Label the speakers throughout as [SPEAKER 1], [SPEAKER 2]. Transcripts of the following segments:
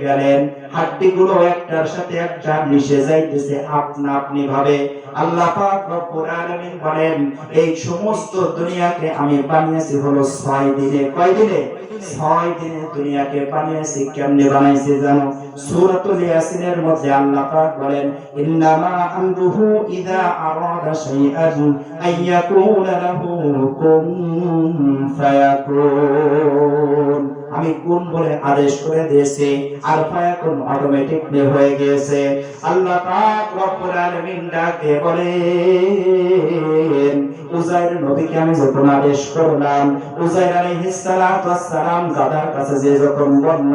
[SPEAKER 1] গেলেন। হাড্ডিগুলো একটার সাথে একটা মিশে যাইতেছে আপনা আপনি ভাবে। আল্লাহ বলেন, এই সমস্ত দুনিয়াকে আমি বানিয়েছি হলো ছয় দিনে। কয় দিনে? ছয় দিনে দুনিয়াকে বানিয়েছি, কেমনে বানাইছে জানো? সূরাতুল ইয়াসিনের মধ্যে আল্লাহ পাক বলেন, ইন্নামা আমরুহু ইযা আরাদা শাইআন আইয়াকুলা লাহু কুন ফায়াকুন আমি কোন বলে আদেশ করে দিয়েছি? আর ফায়াকুন অটোমেটিকলি হয়ে গিয়েছে। আল্লাহ পাক রব্বুল আলামিন ডাকে উজাইর নবীকে আমি যখন আদেশ করলাম উজাইর আলাইহিস সালাতু সালাম গাদার কাছে যে যখন বলল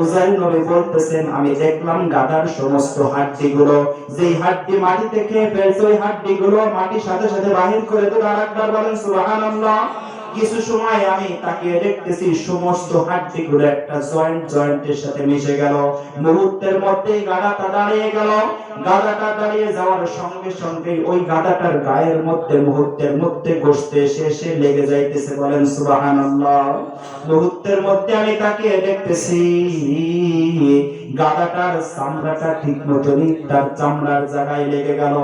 [SPEAKER 1] উজাইর নবী বলতেছেন, আমি দেখলাম গাদার সমস্ত হাড্ডিগুলো, যেই হাড্ডি মাটি থেকে ফেলছে, ওই হাড্ডিগুলো মাটির সাথে সাথে বাহির করে দিল আরেকবার বলেন, সুবহানাল্লাহ। কিছু সময় আমি তাকিয়ে দেখতেছি, সমস্ত হাড্ডিগুলো একটা জয়েন্ট জয়েন্টের সাথে মিশে গেল। মুহূর্তের মধ্যেই গাদাটা দাঁড়িয়ে গেল। গাদাটা দাঁড়িয়ে যাওয়ার সঙ্গে সঙ্গে ওই গাদাটার গায়ের মধ্যে, মুহূর্তের মধ্যে গোস্তে এসে এসে লেগে যাইতেছে, বলেন, সুবহানাল্লাহ। মুহূর্তের মধ্যে আমি তাকিয়ে দেখতেছি গাদাটার চামড়াটা ঠিক মতনই তার চামড়ার জায়গায় লেগে গেল।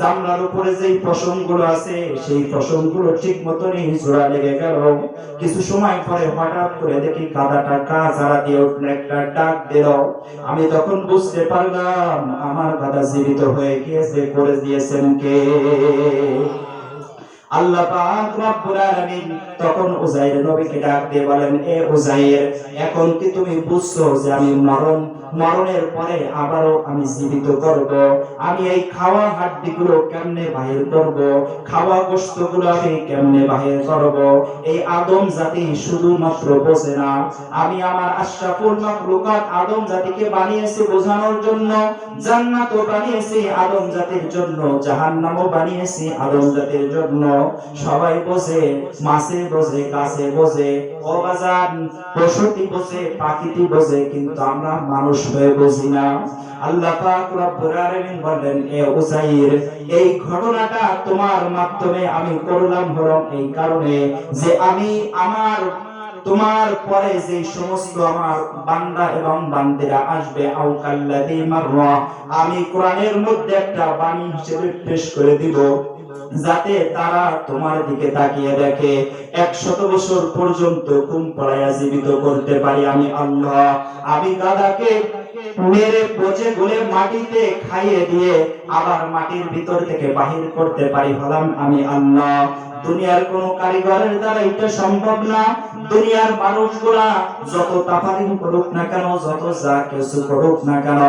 [SPEAKER 1] চামড়ার উপরে যেই পশমগুলো আছে, সেই পশমগুলো ঠিক মতনই জোড়া লেগে গেল কিছু সময় পরে হঠাৎ করে দেখি কাদাটা কা ঝাড়া দিয়ে উঠল, একটা ডাক দিল। আমি তখন বুঝতে পারলাম, আমার দাদা জীবিত হয়ে গিয়েছে, করে দিয়েছেন কে? আদম জাতি শুধুমাত্র বোঝে না। আমি আমার আশরাফুল মাখলুকাত আদম জাতিকে বানিয়েছি বোঝানোর জন্য। জান্নাতও বানিয়েছি আদম জাতির জন্য। জাহান্নামও বানিয়েছি আদম জাতির জন্য। সবাই মাছে বোঝে, গাছে বোঝে অবাজান বোঝে পাখিটি বোঝে, কিন্তু আমরা মানুষ হয়ে বুঝি না। আল্লাহ এ উসাইর এই ঘটনাটা তোমার মাধ্যমে আমি করলাম এই কারণে যে আমি আমার, তোমার পরে যে সমস্ত আমার বান্দা এবং বান্দিরা আসবে আমি কোরআনের মধ্যে একটা বাণী হিসেবে পেশ করে দিব। যাতে তারা তোমার দিকে তাকিয়ে দেখে। একশত বছর পর্যন্ত ঘুম পড়াইয়া জীবিত করতে পারি আমি আল্লাহ। আমি দাদাকে মেরে পচে গুলে মাটিতে খাইয়ে দিয়ে আবার মাটির ভিতর থেকে বাহির করতে পারি হলাম আমি আল্লাহ। দুনিয়ার কোন কারিগরের দ্বারা এটা সম্ভব না। দুনিয়ার মানুষগুলা যত তাফারিং করুক না কেন, যত যা কিছু করুক না কেন,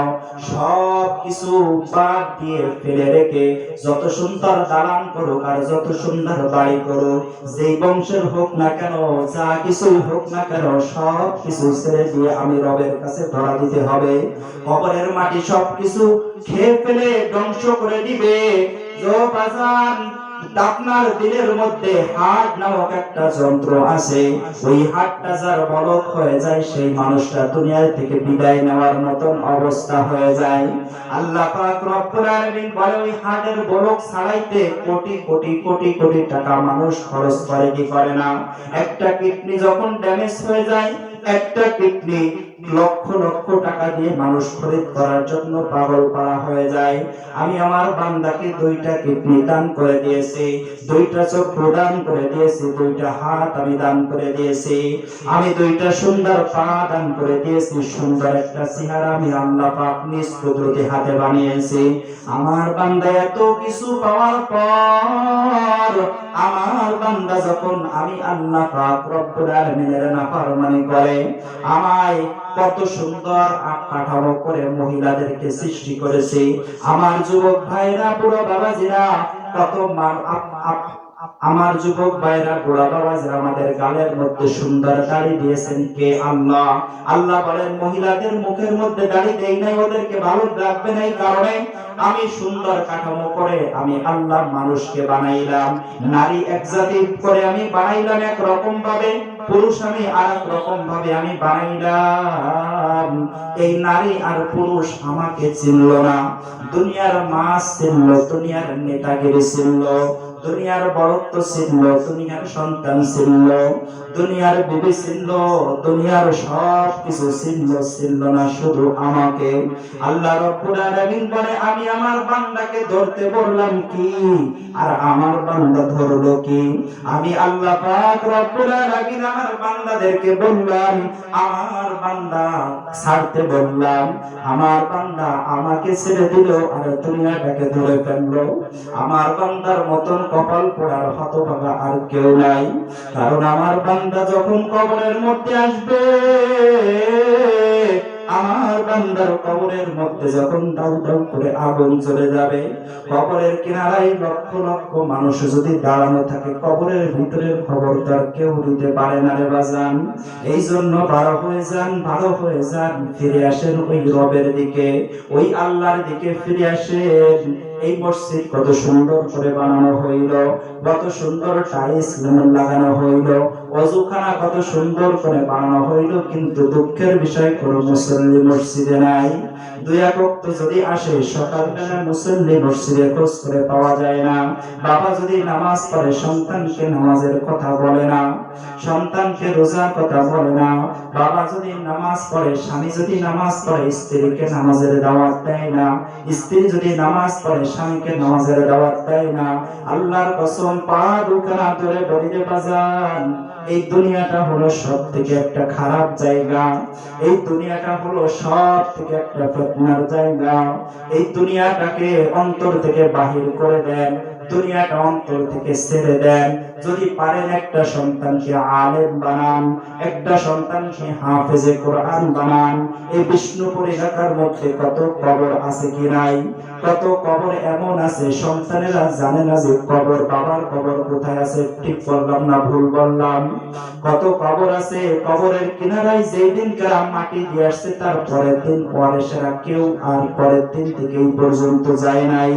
[SPEAKER 1] সব কিছু বাদ দিয়ে ফেলে রেখে যত সুন্দর দালান করুক আর যত সুন্দর বাড়ি করুক, যেই বংশের হোক না কেন, যা কিছু হোক না কেন, সব কিছু ছেড়ে দিয়ে আমি রবের কাছে ধরা দিতে হবে। কবরের মাটি সব কিছু খেয়ে ফেলে ধ্বংস করে দিবে। আপনার দিলের মধ্যে হার্ট নামক একটা যন্ত্র আছে। ওই হার্টটা যার বলক হয়ে যায়, সেই মানুষটা থেকে বিদায় নেওয়ার মতন অবস্থা হয়ে যায়। আল্লাহ বলে, ওই হার্টের বলক ছাড়াইতে কোটি কোটি কোটি কোটি টাকা মানুষ খরচ করে, কি করে না? একটা কিডনি যখন ড্যামেজ হয়ে যায়, একটা কিডনি লক্ষ লক্ষ টাকা দিয়ে মানুষ খরিদ করার জন্য পাগল পাড়া হয়ে যায়। আমি আমার বান্দাকে দুইটা কিডনি দান করে দিয়েছি। দুইটা চক্ষু দান করে দিয়েছি, দুইটা হাত আমি দান করে দিয়েছি। আমি দুইটা সুন্দর পা দান করে দিয়েছি, সুন্দর একটা চেহারা আমি আল্লাহ পাক নিজ কুদরতি হাতে বানিয়েছি। আমার বান্দা এত কিছু পাওয়ার পর, আমার বান্দা যখন আমি আল্লাহ পাক রব্বুল আলামিনের নাফরমানি করে, আমায় কত সুন্দর কাঠামো করে মহিলাদেরকে সৃষ্টি করেছে। আমার যুবক ভাইরা, বুড়ো বাবাজিরা, কত মা- আপ- আপ- আমার যুবক ভাইরা, বুড়া বাবাজিরা আমাদের গালের মধ্যে সুন্দর দাড়ি দিয়েছেন কে আল্লাহ? আল্লাহ বলেন, মহিলাদের মুখের মধ্যে দাড়ি দেই নাই, ওদেরকে ভালো লাগবে নাই কারণে আমি সুন্দর কাঠামো করে আমি আল্লাহ মানুষকে বানাইলাম। নারী এক করে আমি বানাইলাম এক রকম ভাবে। পুরুষ আমি আর রকম ভাবে আমি বানাইলাম। এই নারী আর পুরুষ আমাকে চিনল না। দুনিয়ার মাছ চিনল, দুনিয়ার নেতাগিরি চিনল। দুনিয়ার বড়ত্ব ছিল দুনিয়ার সন্তান ছিল দুনিয়ার বিবি ছিল দুনিয়ার সব কিছু ছিল ছিল না শুধু আমাকে। আল্লাহ রব্বুল বলে, আমি আমার বান্দাকে ধরতে বললাম কি? আর আমার বান্দা ধরলো কি? আমি আল্লাহ পাক আমার বান্দাদেরকে বললাম, আমার বান্দা ছাড়তে বললাম, আমার বান্দা আমাকে ছেড়ে দিল আর দুনিয়াটাকে ধরে ফেলল। আমার বান্দার মতন কপাল পোড়ার হতভাগা আর কেউ নাই। কারণ আমার বান্দা যখন কবরের মধ্যে আসবে, আমার বান্দার কবরের মধ্যে যখন দাউ দাউ করে আগুন চলে যাবে, কবরের কিনারায় লক্ষ লক্ষ মানুষ যদি দাঁড়ানো থাকে, কবরের ভিতরের খবর তার কেউ দিতে পারে না রে বাজান। এই জন্য বারো হয়ে যান বারো হয়ে যান, ফিরে আসেন ওই রবের দিকে, ওই আল্লাহর দিকে ফিরে আসেন। এই মসজিদ কত সুন্দর করে বানানো হইল, কত সুন্দর টাইলস লাগানো হইল, অজুখানা কত সুন্দর করে বানানো হইল, কিন্তু দুঃখের বিষয় কোন মুসল্লি মসজিদে নাই। দুই এক ওয়াক্ত যদি আসে সকালবেলা মুসল্লি মসজিদে খোঁজ করে পাওয়া যায় না। বাবা যদি নামাজ পড়ে, সন্তানকে নামাজের কথা বলে না। সন্তানকে রোজার কথা বলে না। বাবা যদি নামাজ পড়ে, স্বামী যদি নামাজ পড়ে, স্ত্রীকে নামাজের দাওয়াত দেয় না। স্ত্রী যদি নামাজ পড়ে, স্বামীকে নামাজের দাওয়াত দেয় না। আল্লাহর কসম পা দুখানা ধরে বলিতে বাজান এই দুনিয়াটা হলো সব থেকে একটা খারাপ জায়গা। এই দুনিয়াটা হলো সব থেকে একটা ফেতনার জায়গা। এই দুনিয়াটাকে অন্তর থেকে বাহির করে দেন, দুনিয়াটা অন্তর থেকে ছেড়ে দেন। যদি পারেন একটা সন্তানকে আলেম বানান, একটা সন্তানকে হাফেজে কোরআন বানান, এই বিষ্ণুপুর এলাকার মধ্যে কত কবর আছে কি নাই? কত কবর এমন আছে, সন্তানেরা জানে না যে কবর বাবার কবর কোথায় আছে, ঠিক বললাম না, ভুল বললাম? কত কবর আছে, কবরের কিনারায় যেই দিন কারা মাটি দিয়ে আসছে, তার পরের দিন পরে সেরা কেউ আর পরের দিন থেকে এই পর্যন্ত যায় নাই।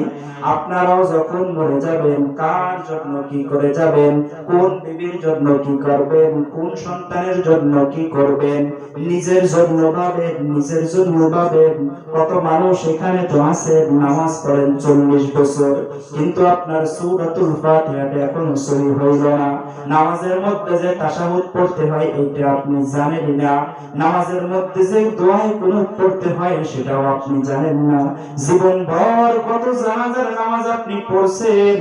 [SPEAKER 1] আপনারাও যখন মরে যাবেন, কার জন্য কি করে যাবেন? কোন বিবির জন্য কি করবেন? কোন সন্তানের জন্য কি করবেন? নিজের জন্য ভাবেন, নিজের জন্য ভাবেন। কত মানুষ এখানে তো আছে, নামাজ পড়েন চল্লিশ বছর। কিন্তু আপনার সূরাতুল ফাতিহাটা এখনও সহি হইল না। নামাজের মধ্যে যে তাশাহুদ পড়তে হয়, এটা আপনি জানেন না। নামাজের মধ্যে যে দোয়াই কুনুত পড়তে হয়, সেটাও আপনি জানেন না। জীবন ভর কত জানাজার নামাজ আপনি পড়ছেন।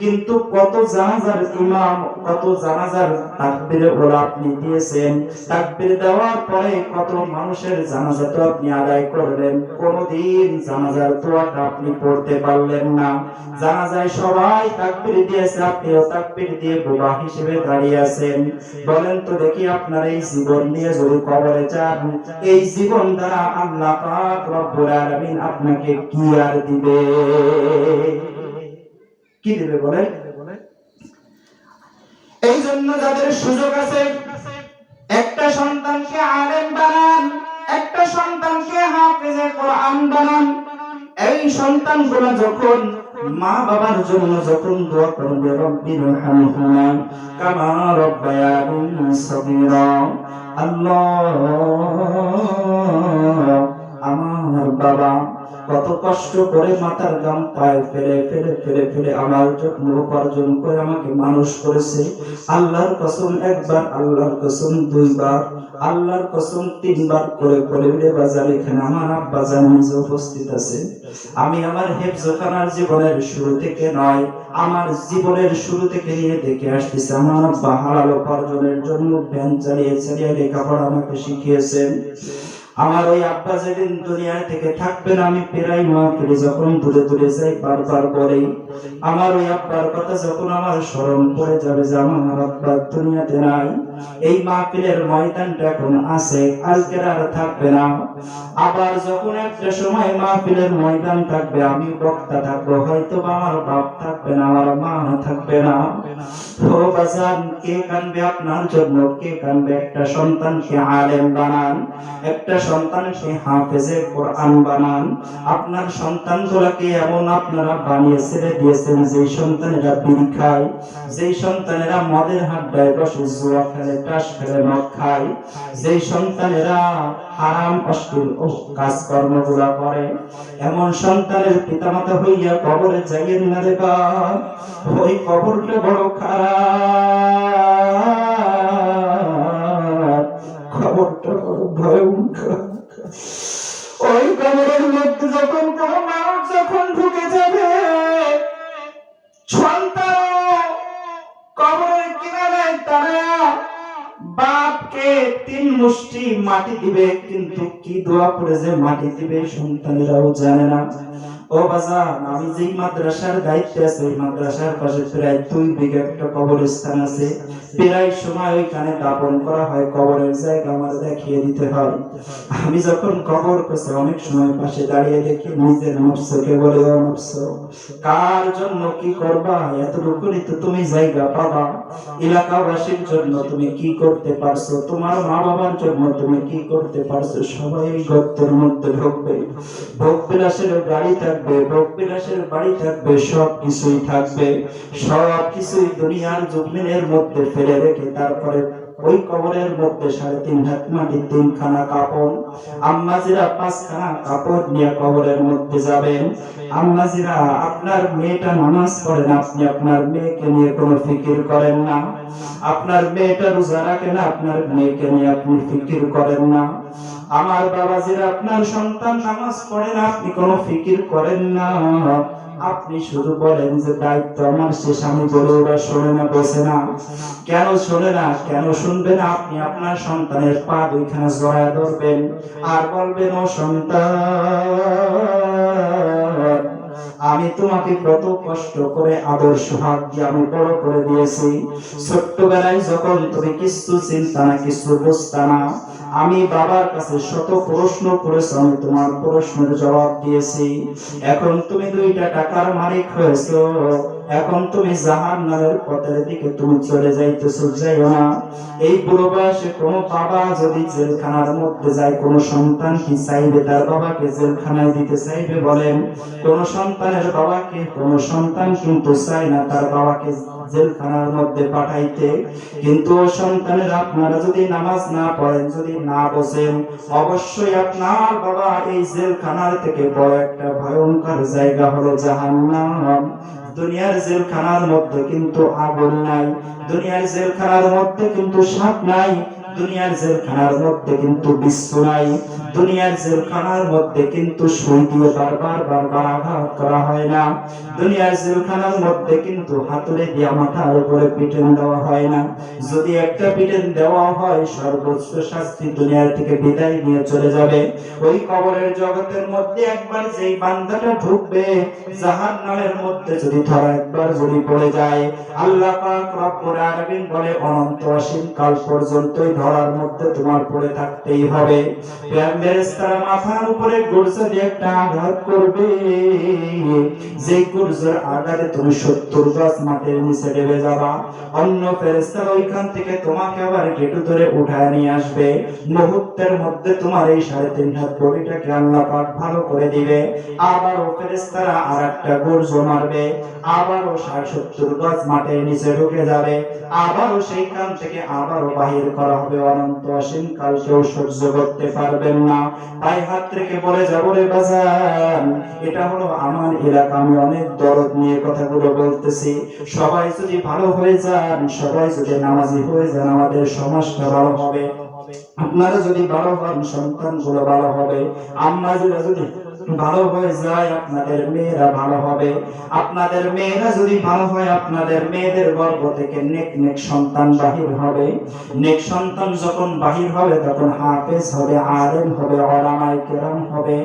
[SPEAKER 1] কিন্তু কত জানাজার ইমাম, কত জানাজার তাকবীরে ওরা আপনি দিয়েছেন? তাকবীর দেওয়ার পরে কত মানুষের জানাজা তো আপনি আদায় করলেন? কোনদিন জানাজার দোয়াটা আপনি পড়তে পারলেন না। জানাজায় সবাই তাকবীর দিয়েছে, আপনিও তাকবীর দিয়ে বোবা হিসেবে দাঁড়িয়ে আছেন। বলেন তো দেখি আপনার এই জীবন নিয়ে যদি কবরে যান, এই জীবন দ্বারা আল্লাহ পাক রব্বুল আলামিন আপনাকে কি আর দিবে? কি দিবে বলেন এই জন্য যাদের সুযোগ আছে, একটা সন্তানকে আলেম বানান, একটা সন্তানকে হাফেজে কোরআন বানান। এই সন্তানগুলো যখন মা বাবার জন্য যখন দোয়া করবে রব্বির হামহুমা কামা রব্বায়ানি সগীরা, আল্লাহ আমার বাবা কত কষ্ট করে মাথার গাম পায়ে ফেলে ফেলে ফেলে ফেলে আমার জন্য উপার্জন করে আমাকে মানুষ করেছে। আল্লাহর কসম একবার, আল্লাহর কসম দুইবার, আল্লাহর কসম তিনবার করে করে রে বাজার এখানে আমার আব্বা জান নিজে উপস্থিত আছে। আমি আমার হেফজখানার জীবনের শুরু থেকে নয়, আমার জীবনের শুরু থেকে নিয়ে দেখে আসতেছে, আমার আব্বা হালাল উপার্জনের জন্য ভ্যান চালিয়ে চালিয়ে লেখাপড়া আমাকে শিখিয়েছেন। আমার ওই আব্বা যেদিন দুনিয়া থেকে থাকবেন আমি প্রায় মাহফিলে যখন দূরে দূরে যাই, বারবার বলে, আমার ওই আব্বার কথা যখন আমার স্মরণ পড়ে যাবে যে আমার আব্বা দুনিয়াতে নাই, এই মাহফিলের ময়দানটা এখন আছে, আজকের আর থাকবে না। আবার যখন একটা সময় মাহফিলের ময়দান থাকবে, আমি বক্তা থাকব হয়তো আমার বাপ থাকবে না, আমার মা থাকবে না। ও বাজান, কে কানবে আপনার জন্য? কে কানবে? একটা সন্তানকে আলেম বানান, একটা সন্তানকে হাফেজে কোরআন বানান। আপনার সন্তানগুলোকে এমন আপনারা বানিয়ে ছেড়ে দিয়েছেন যে সন্তানেরা বিড়ি খায়, যেই সন্তানেরা মদের হাড্ডায় বসে জুয়া খেলে টাস খেলে, মদ খায়, যেই সন্তানেরা হারাম, অশ্লীল ও কাজকর্মগুলা করে, এমন সন্তানের পিতামাতা হইয়া কবরে যাইয়েন না রে ওই কবরটা বড় খারাপ। ওই কবরের মধ্যে যখন কোন মানুষ যখন ঢুকে যাবে কবরের তারা বাপকে তিন মুষ্টি মাটি দিবে, কিন্তু কি দোয়া পড়ে যে মাটি দিবে সন্তানেরাও জানে না। ও আমি যেই মাদ্রাসার দায়িত্বে আছি, ওই মাদ্রাসার পাশে প্রায় দুই বিঘা একটা কবরস্থান আছে। প্রায় সময় ওইখানে দাপন করা হয়, কবরের জায়গা আমার দেখিয়ে দিতে হয়। আমি যখন কবর করছে, অনেক সময় পাশে দাঁড়িয়ে দেখি নিজের নফসকে বলে নফস, কার জন্য কি করবা? এতটুকুনি তো তুমি জায়গা পাবা। এলাকাবাসীর জন্য তুমি কি করতে পারছ? তোমার মা বাবার জন্য তুমি কি করতে পারছ? সবাই গর্তের মধ্যে ঢুকবে। ভোগ বিলাসের গাড়ি থাকবে, ভোগ বিলাসের বাড়ি থাকবে সব কিছুই থাকবে। সব কিছুই দুনিয়ার জমিনের মধ্যে ফেলে রেখে তারপরে ওই কবরের মধ্যে সাড়ে তিন হাত মাটি তিনখানা কাপড়। আম্মাজিরা পাঁচখানা কাপড় নিয়ে কবরের মধ্যে যাবেন। আম্মাজিরা, আপনার মেয়েটা নামাজ পড়েন আপনি আপনার মেয়েকে নিয়ে কোনো ফিকির করেন না। আপনার মেয়েটা রোজা রাখে না, আপনার মেয়েকে নিয়ে আপনি ফিকির করেন না। আমার বাবাজিরা, আপনার সন্তান নামাজ পড়ে আপনি কোনো ফিকির করেন না। আপনি শুধু বলেন যে দায়িত্ব আমার শেষ, আমি বলে ওরা শোনে না, বসে না। কেন শোনে না? কেন শুনবেন আপনি আপনার সন্তানের পা দুইখানে জড়ায় ধরবেন। আর বলবেন, ও সন্তান আমি তোমাকে কত কষ্ট করে আদর্শ হাত দিয়ে আমি বড় করে দিয়েছি। ছোট্টবেলায় যখন তুমি কিছু চিন্তা না, কিছু বুঝতা না, আমি বাবার কাছে শত প্রশ্ন করেছ, আমি তোমার প্রশ্নের জবাব দিয়েছি। এখন তুমি দুইটা টাকার মালিক হয়েছো, এখন তুমি জাহান নামের পথের দিকে তুমি চলে যাইতেছো, যাইও না। এই বুড়ো বয়সে কোনো বাবা যদি জেলখানার মধ্যে যায়, কোনো সন্তান কি চাইবে? তার বাবাকে জেলখানায় দিতে চাইবে বলেন? কোন সন্তানের বাবাকে সন্তান কিন্তু চায় না তার বাবাকে জেলখানার মধ্যে পাঠাইতে। কিন্তু সন্তানের আপনারা যদি নামাজ না পড়েন, যদি না বসেন অবশ্যই আপনার বাবা এই জেলখানার থেকে বড় একটা ভয়ঙ্কর জায়গা হলো জাহান্নাম। দুনিয়ার জেলখানার মধ্যে কিন্তু আগুন নাই, দুনিয়ার জেলখানার মধ্যে কিন্তু সাপ নাই দুনিয়ার জেলখানার মধ্যে কিন্তু বিশ্ব নাই। দুনিয়ার জেলখানার মধ্যে কিন্তু সুই দিয়ে বারবার বারবার আঘাত করা হয় না। দুনিয়ার জেলখানার মধ্যে কিন্তু হাতুড়ে দিয়া মাথার উপরে পিটেন দেওয়া হয় না। যদি একটা পিটেন দেওয়া হয়, সর্বোচ্চ শাস্তি দুনিয়ার থেকে বিদায় নিয়ে চলে যাবে। ওই কবরের জগতের মধ্যে একবার যেই বান্দাটা ঢুকবে জাহান নামের মধ্যে যদি ধরা একবার যদি পড়ে যায়, আল্লাহ পাক রব্বুল আলামিন বলে, অনন্ত অসীম কাল পর্যন্তই ধরার মধ্যে তোমার পড়ে থাকতেই হবে। ফেরেশতারা মাথার উপরে গুরজা দিয়ে একটা আঘাত করবে। যে গুরজার আঘাতে তুমি 70 গজ মাটির নিচে ডেবে যাবা। অন্য ফেরেশতারা ওইখান থেকে তোমাকে আবার গেটু ধরে উঠায় নিয়ে আসবে। মুহূর্তের মধ্যে তোমার এই সাড়ে তিন হাত বডিটাকে আল্লাহ পাক ভালো করে দিবে। আবারও ফেরেশতারা আর একটা গুরজ মারবে। আবারও ষাট সত্তর গাছ মাটির নিচে ঢুকে যাবে। আবারও সেইখান থেকে আবারও বাহির করা হবে। অনন্ত অসীম কাল কেউ সহ্য করতে পারবেন না। তাই হাত রেখে বলে, যাব রে বাজান। এটা হলো আমার এলাকা, আমি অনেক দরদ নিয়ে কথাগুলো বলতেছি। সবাই যদি ভালো হয়ে যান, সবাই যদি নামাজি হয়ে যান, আমাদের সমাজটা ভালো হবে। আপনারা যদি ভালো হন সন্তানগুলো ভালো হবে। আমরা যদি ভালো হয়ে যায়, আপনাদের মেয়েরা ভালো হবে। আপনাদের মেয়েরা যদি ভালো হয়, আপনাদের মেয়েদের গর্ভ থেকে নেক নেক সন্তান বাহির হবে। নেক সন্তান যখন বাহির হবে, তখন হাফেজ হবে, আলেম হবে, ওলামায়ে কেরাম হবে।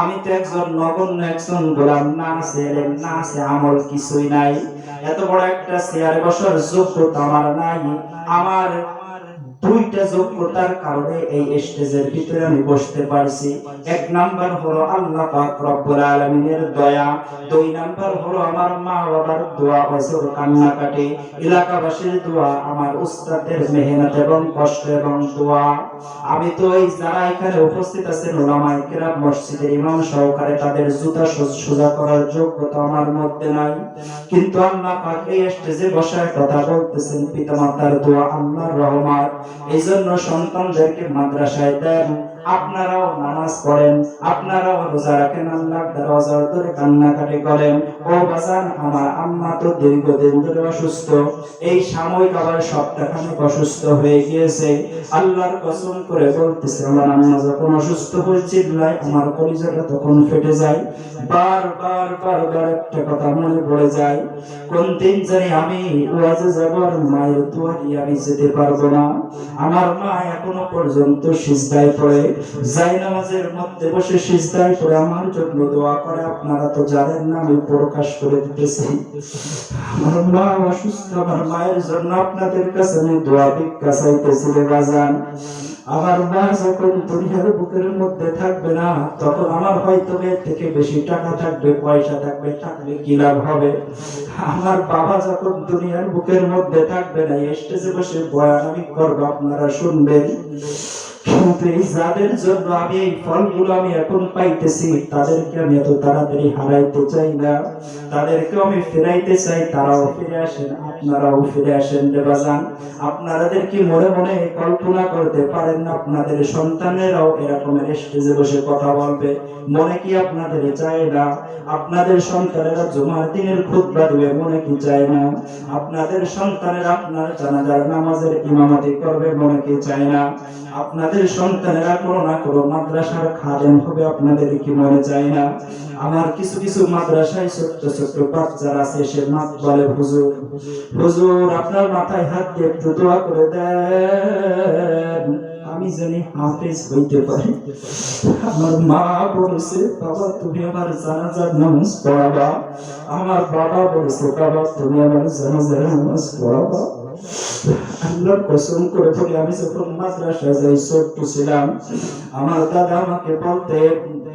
[SPEAKER 1] আমি তো একজন নগণ্য, একজন গোলাম, না আছে এলেম, না আছে আমল, কিছুই নাই। এত বড় একটা চেয়ারে বসার যোগ্যতা আমার নাই। আমার দুইটা যোগ্যতার কারণে এই স্টেজের ভিতরে আমি বসতে পারছি। এক নাম্বার হলো আল্লাহ পাক রব্বুল আলামিনের দয়া। দুই নাম্বার হলো আমার মা বাবার দোয়া বছর কান্নাকাটি। এলাকাবাসীর দোয়া আমার উস্তাদের মেহনত এবং কষ্ট এবং দোয়া। আমি তো এই যারা এখানে উপস্থিত আছেন মসজিদের ইমাম সহকারে তাদের জুতা সোজা করার যোগ্যতা আমার মধ্যে নাই। কিন্তু আল্লাহ পাক এই স্টেজে বসায় কথা বলতেছেন পিতামাতার দোয়া আল্লাহর রহমত। এই জন্য সন্তানদেরকে মাদ্রাসায় দেন। আপনারাও নামাজ পড়েন, আপনারাও রোজা রাখেন আল্লাহ দরওয়াজার ধরে কান্নাকাটি করেন। ও বাজান, আমার আম্মা তো দীর্ঘদিন ধরে অসুস্থ। এই সাময়িক আবার সপ্তাহখানেক অসুস্থ হয়ে গিয়েছে। আল্লাহর কসম করে বলতেছে, আমার আম্মা যখন অসুস্থ হয়ে চিল্লায়, আমার কলিজাটা তখন ফেটে যায়। বার বার বার বার একটা কথা মনে পড়ে যায়। কোন দিন জানি আমি ওয়াজে যাব আর মায়ের দুয়ারি আমি যেতে পারব না। আমার মা এখনও পর্যন্ত সিজদায় পড়ে। যাই নামাজের মধ্যে বসে সিজদায় পড়ে আমার জন্য দোয়া করে। আপনারা তো জানেন না, আমি প্রকাশ করে দিতেছি। আমার মা অসুস্থ, আমার মায়ের জন্য আপনাদের কাছে আমি দোয়া ভিক্ষা চাইতেছি রে বাজান। আমার মা যখন দুনিয়ার বুকের মধ্যে থাকবে না, তখন আমার হয়তো এর থেকে বেশি টাকা থাকবে, পয়সা থাকবে, থাকলে কি লাভ হবে? আমার বাবা যখন দুনিয়ার বুকের মধ্যে থাকবে না স্টেজে বসে বয়ান আমি করব, আপনারা শুনবেন। যাদের জন্য আমি এই ফলগুলো আমি এখন পাইতেছি, তাদেরকে আমি এত তাড়াতাড়ি হারাইতে চাই না। তাদেরকে আমি ফেরাইতে চাই, তারাও ফিরে আসেন, আপনারাও ফিরে আসেন দেবাজান আপনাদের কি মনে মনে কল্পনা করতে পারেন না? আপনাদের সন্তানেরাও এরকমের স্টেজে বসে কথা বলবে। মনে কি আপনাদের চায় না? আপনাদের সন্তানেরা জুমার দিনের খুতবা দিবে, মনে কি চায় না? আপনাদের সন্তানেরা আপনার জানাজার নামাজের ইমামতি করবে, মনে কি চায় না? আপনাদের সন্তানেরা কোনো না কোনো মাদ্রাসার খাদেম হবে আপনাদের কি মনে চায় না? আমার কিছু কিছু মাদ্রাসায় ছোট্ট ছোট্ট বাচ্চারা আছে, সে মাত বলে, হুজুর হুজুর, আপনার মাথায় হাত দিয়ে একটু দোয়া করে দেন, আমি জানি হাফেজ হইতে পারি। আমার মা বলেছে, বাবা, তুমি আমার জানাজার নামাজ পড়াবা। আমার বাবা বলেছে, বাবা, তুমি আমার জানাজার নামাজ পড়াবা। আল্লাহর কসম করে বলি, আমি যখন মাদ্রাসায় যাই, ছোট্ট ছিলাম, আমার দাদা আমাকে বলতে,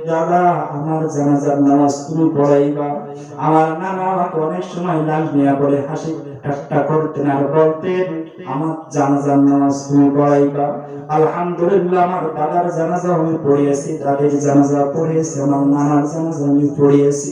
[SPEAKER 1] দাদা, আমার জানাজার নামাজ তুমি পড়াইবা। আমার নানা আমাকে অনেক সময় লাল মিয়া বলে, হাসি ঠাট্টা করতেন আর বলতেন আমার জানাজার নামাজ তুমি পড়াইবা। আলহামদুলিল্লাহ, আমার দাদার জানাজা আমি পড়িয়েছি, দাদির জানাজা পড়িয়েছি, আমার নানার জানাজা আমি পড়িয়েছি।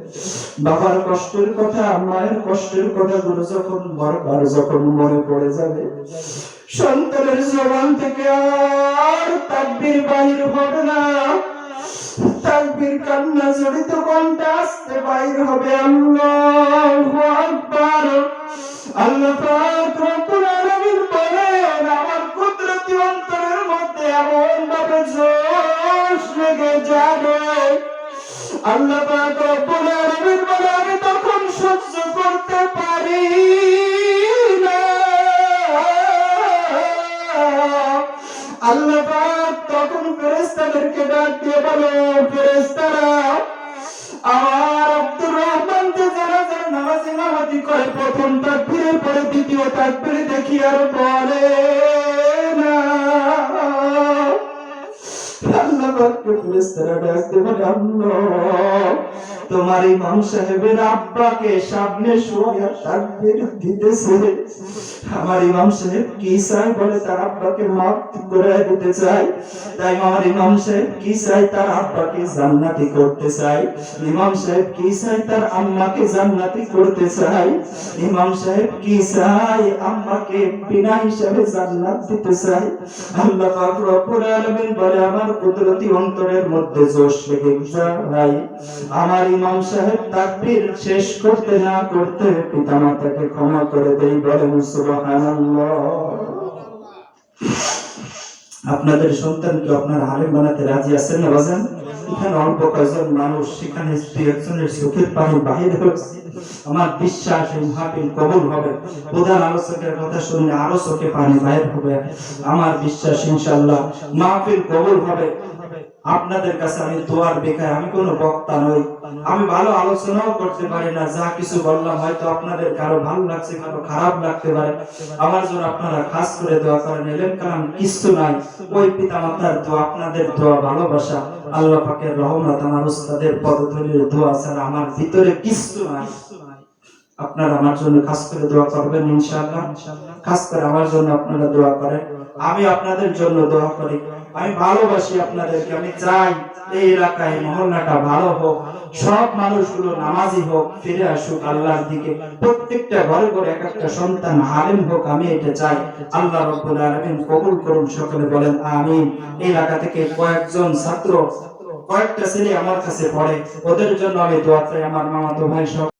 [SPEAKER 1] বাবার কষ্টের কথা, মায়ের কষ্টের কথাগুলো যখন বারবার যখন মনে পড়ে যাবে, সন্তানের জবান থেকে আর তাকবীর বাহির হবে না। তাকবীর কান্না জড়িত কণ্ঠে আসতে বাহির হবে আল্লাহু আকবার। আল্লাহ পাক রব্বুল আলামিন বলেন, আমার কুদরতি অন্তরের মধ্যে এমন ভাবে জোশ লেগে যাবে। আল্লাহ পাক রব্বুল আলামিন বলে আমি তখন সহ্য করতে পারি আল্লাহ তখন ফেরেশতাদেরকে ডাক দিয়ে বলে ফেরেশতারা, আমার আব্দুর রহমান যে জানাজার নামাজ ইমামতি করে, প্রথম তাকবীরের পরে দ্বিতীয় তাকবীরে দেখি আর বলে না। আল্লাহ পাককে ফেরেশতারা ডাক দিয়ে বলে, আল্লাহ তোমার ইমাম সাহেবের আব্বাকে সামনে শুয়ে তাকবীর দিতেছে আমার ইমাম সাহেব কি চাই বলে তার আব্বাকে মাফ করে দিতে চাই তাই আমার ইমাম সাহেব কি চাই তার আব্বাকে জান্নাতি করতে চাই ইমাম সাহেব কি চাই তার আম্মাকে জান্নাতি করতে চাই ইমাম সাহেব কি চাই আম্মাকে বিনা হিসাবে জান্নাত দিতে চাই আল্লাহ পাক রব্বুল আলামিন বলে, আমার কুদরতি অন্তরের মধ্যে জোশ লেগে যায় আমার ইমাম সাহেব তাকবীর শেষ করতে না করতে পিতামাতাকে ক্ষমা করে দেই বলেন সুবহানাল্লাহ আপনাদের সন্তানকে আপনারা আলেম বানাতে রাজি আছেন না বাজান? এখানে অল্প কয়েকজন মানুষ, সেখানে দুই একজনের চোখের পানি বাহির হচ্ছে আমার বিশ্বাস এই মাহফিল কবুল হবে। প্রধান আলোচকের কথা শুনে আরও চোখে পানি বাহির হবে। আমার বিশ্বাস ইনশাআল্লাহ মাহফিল কবুল হবে। আপনাদের কাছে আমি দোয়ার বেকায় আমি কোনো বক্তা নই। আমি ভালো আলোচনাও করতে পারি না, যা কিছু বললাম হয়তো আপনাদের কারও ভালো লাগছে, কারও খারাপ লাগতে পারে। আমার জন্য আপনারা খাস করে দোয়া করেন এলেন কালাম কিছু নাই। ওই পিতা মাতার দোয়া, আপনাদের দোয়া ভালোবাসা, আল্লাহ পাকের রহমত, আমার উস্তাদের পদধূলির দোয়া ছাড়া আমার ভিতরে কিছু নাই। আপনারা আমার জন্য খাস করে দোয়া করবেন ইনশাআল্লাহ। খাস করে আমার জন্য আপনারা দোয়া করেন। আমি আপনাদের জন্য দোয়া করি। আমি ভালোবাসি আপনাদেরকে, আমি চাই এই এলাকায়, মহল্লাটা ভালো হোক, সব মানুষগুলো নামাজি হোক, ফিরে আসুক আল্লাহর দিকে। প্রত্যেকটা ঘরে ঘরে এক একটা সন্তান আলেম হোক, আমি এটা চাই। আল্লাহ রব্বুল আলামিন কবুল করুন, সকলে বলেন আমিন। এই এলাকা থেকে কয়েকজন ছাত্র, কয়েকটা ছেলে আমার কাছে পড়ে, ওদের জন্য আমি দোয়া চাই। আমার মামাতো ভাই সব